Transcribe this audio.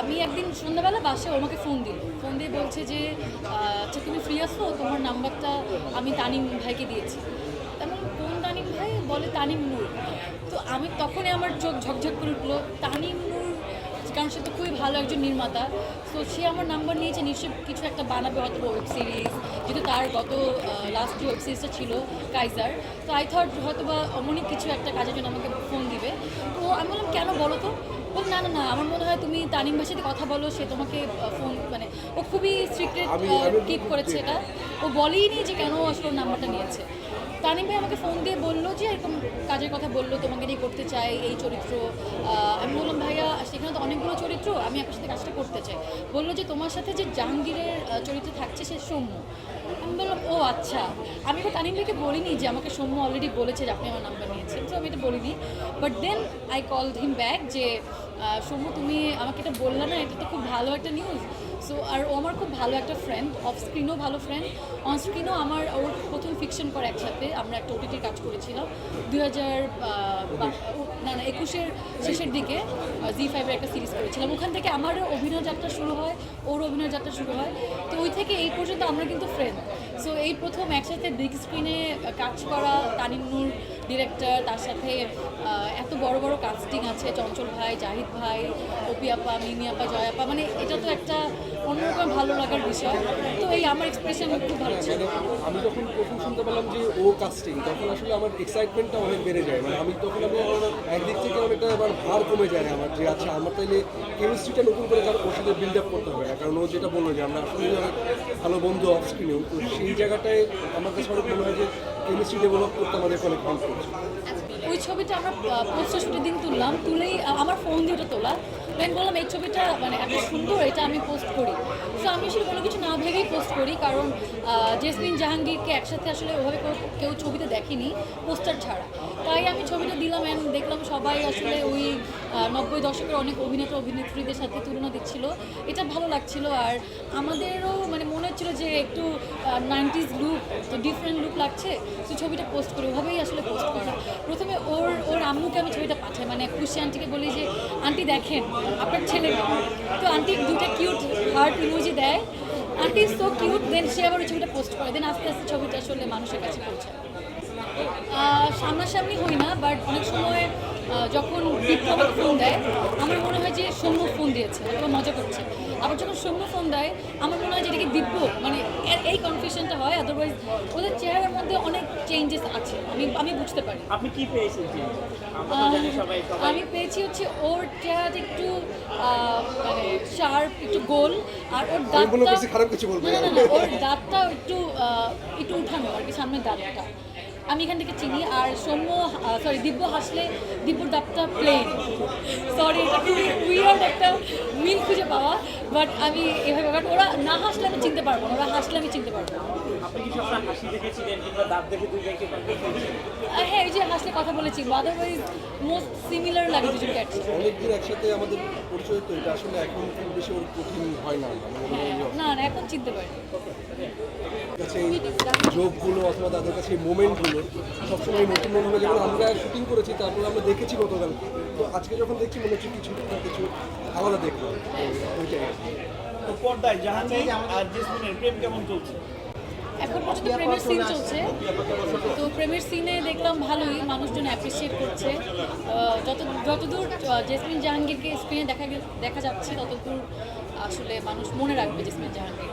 আমি একদিন সন্ধ্যাবেলা বাসে আমাকে ফোন দিল ফোন দিয়ে বলছে যে আচ্ছা তুমি ফ্রি আছো? তোমার নাম্বারটা আমি তানিম ভাইকে দিয়েছি। তেমন কোন তানিম ভাই? বলে তানিম নূর। তো আমি তখনই আমার চোখ ঝকঝক করে উঠল। তানিম নূর, কারণ সে তো খুবই ভালো একজন নির্মাতা। তো সে আমার নাম্বার নিয়েছে, নিশ্চয়ই কিছু একটা বানাবে হয়তো ওয়েব সিরিজ যেহেতু তার গত লাস্ট ওয়েব সিরিজটা ছিল কাইজার। তো আই থট হয়তো বা অমনই কিছু একটা কাজের জন্য আমাকে ফোন দিবে। তো আমি বললাম, কেন বলো তো? না না না আমার মনে হয় তুমি তানিম ভাইয়ের সাথে কথা বলো সে তোমাকে ফোন মানে ও খুবই সিক্রেট কিপ করেছে এটা। ও বলেই নি যে কেন আসলে ওর নাম্বারটা নিয়েছে। তানিম ভাই আমাকে ফোন দিয়ে বলল যে এরকম কাজের কথা বলল তোমাকে নিয়ে করতে চাই এই চরিত্র আমি বললাম ভাইয়া সেখানে তো অনেকগুলো চরিত্র আমি আপনার সাথে কাজটা করতে চাই। বলল যে তোমার সাথে যে জাহাঙ্গীরের চরিত্র থাকছে সে সৌম্য। আমি বললাম ও আচ্ছা। আমি এবার তানিম ভাইকে বলিনি যে আমাকে সৌম্য অলরেডি বলেছে যে আপনি আমার নাম্বার নিয়েছেন তো আমি এটা বলিনি। But then I call him back যে সৌম্য তুমি আমাকে এটা বললে না, এটা তো খুব ভালো একটা নিউজ সো আর ও আমার খুব ভালো একটা ফ্রেন্ড অফ স্ক্রিনও ভালো ফ্রেন্ড অন স্ক্রিনও আমার ওর প্রথম ফিকশন করে একসাথে, আমরা একটা ওটিটির কাজ করেছিলাম। দুই হাজার না না, একুশের শেষের দিকে জি ফাইভের একটা সিরিজ করেছিলাম। ওখান থেকে আমার অভিনয় যাত্রা শুরু হয়, ওর অভিনয় যাত্রা শুরু হয়। তো ওই থেকে এই পর্যন্ত আমরা কিন্তু ফ্রেন্ড সো এই প্রথম একসাথে বিগ স্ক্রিনে কাজ করা তানিমনুর ডিরেক্টর, তার সাথে এত বড় বড় কাস্টিং আছে, চঞ্চল ভাই, জাহিদ ভাই, অপি আপা, মিমি আপা, জয় আপা মানে এটা তো একটা অন্যরকম ভালো লাগার বিষয়। তো এই আমার এক্সপ্রেশন খুব ভালো ছিল। আমি যখন প্রথম শুনতে পেলাম যে ও কাস্টিং তখন আসলে আমার এক্সাইটমেন্টটা অনেক বেড়ে যায়। মানে আমি তখন আমি একদিক থেকে অনেকটা আমার ভার কমে যায় আমার যে আচ্ছা আমার তাইলে কেমিস্ট্রিটা নতুন করে তার ওর সাথে বিল্ড আপ করতে হবে। কারণ ও যেটা বলল যে আমরা আসলে ভালো বন্ধু অফ স্ক্রিনেও তো সেই জায়গাটায় আমার কাছে অনেক মনে হয় যে কেমিস্ট্রি ডেভেলপ করতে আমাদেরকে অনেক হেল্প করছে। ওই ছবিটা আমরা পোস্টার শুটের দিন তুললাম তুলেই আমার ফোন দিয়ে ওটা তোলা। বললাম এই ছবিটা মানে এত সুন্দর এটা আমি পোস্ট করি। সো আমি আসলে কোনো কিছু না ভেবেই পোস্ট করি, কারণ জেসমিন জাহাঙ্গীরকে একসাথে আসলে ওভাবে কেউ- ছবিতে দেখেনি পোস্টার ছাড়া। তাই আমি ছবিটা দিলাম অ্যান্ড দেখলাম সবাই আসলে ওই নব্বই দশকের অনেক অভিনেতা, অভিনেত্রীদের সাথে তুলনা দিচ্ছিল। এটা ভালো লাগছিল আর আমাদেরও মানে মনে হচ্ছিল যে একটু নাইনটিজ লুক তো ডিফারেন্ট লুক লাগছে, তো ছবিটা পোস্ট করি ওভাবেই আসলে পোস্ট করা। প্রথমে আম্মুকে আমি ছবিটা পাঠাই। মানে খুশি আন্টিকে বলি যে, আন্টি দেখেন, আপনার ছেলে তো আন্টি দুটো কিউট হার্ট ইমোজি দেয়। আন্টি সো কিউট দেন সে আবার ওই ছবিটা পোস্ট করে। দেন আস্তে আস্তে ছবিটা আসলে মানুষের কাছে পৌঁছায়। সামনাসামনি হই না বাট অনেক সময় যখন আমাকে ফোন দেয়, আমার মনে হয় যে সৌম্য ফোন দিয়েছে মজা করছে। আবার যখন সৌম্য ফোন দেয়, আমার মনে হয় যে এটাকে দিব্য মানে এই কনফিউশনটা হয় আদারওয়াইজ ওদের চেহারার মধ্যে অনেক চেঞ্জেস আছে আমি আমি বুঝতে পারি। আপনি কি পেয়েছেন আমি পেয়েছি হচ্ছে ওর চেহারাটা একটু আহ, মানে শার্প একটু গোল আর ওর দাঁতটা খারাপ কিছু বলব না ওর দাঁতটা একটু আহ, একটু উঠানো আর কি সামনের দাঁতটা। আমি এখান থেকে চিনি আর সৌম্য সরি দিব্য হাসলে দিব্যর দাঁতটা প্লেন সরি এটা খুবই উইয়ার্ড একটা মিল খুঁজে পাওয়া বাট আমি এভাবে বাট ওরা না হাসলে আমি চিনতে পারব না ওরা হাসলে আমি চিনতে পারব হ্যাঁ এই যে হাসলে কথা বলেছি আদারওয়াইজ মোস্ট সিমিলার লাগে একসাথে অনেকদিন একসাথে আমাদের পরিচয় তো এটা আসলে এখন খুব বেশি কঠিন হয় মানে হ্যাঁ না না এখন চিনতে পারি। কাছে এই জোকগুলো অথবা তাদের কাছে এই মোমেন্টগুলো সবসময় নতুন মনে হবে যেমন আমরা শুটিং করেছি তারপরে আমরা দেখেছি গতকাল। তো আজকে যখন দেখছি মনে হচ্ছে কিছু না কিছু আলাদা দেখলাম। ওইটাই। আর কি। তো পর্দায় জাহাঙ্গীর আর জেসমিনের প্রেম কেমন চলছে? এখন পর্যন্ত প্রেমের সিন চলছে। তো প্রেমের সিনে দেখলাম ভালোই মানুষজন অ্যাপ্রিসিয়েট করছে। যত যতদূর জেসমিন জাহাঙ্গীরকে স্ক্রিনে দেখা গে- দেখা যাচ্ছে ততদূর আসলে মানুষ মনে রাখবে জেসমিন জাহাঙ্গীর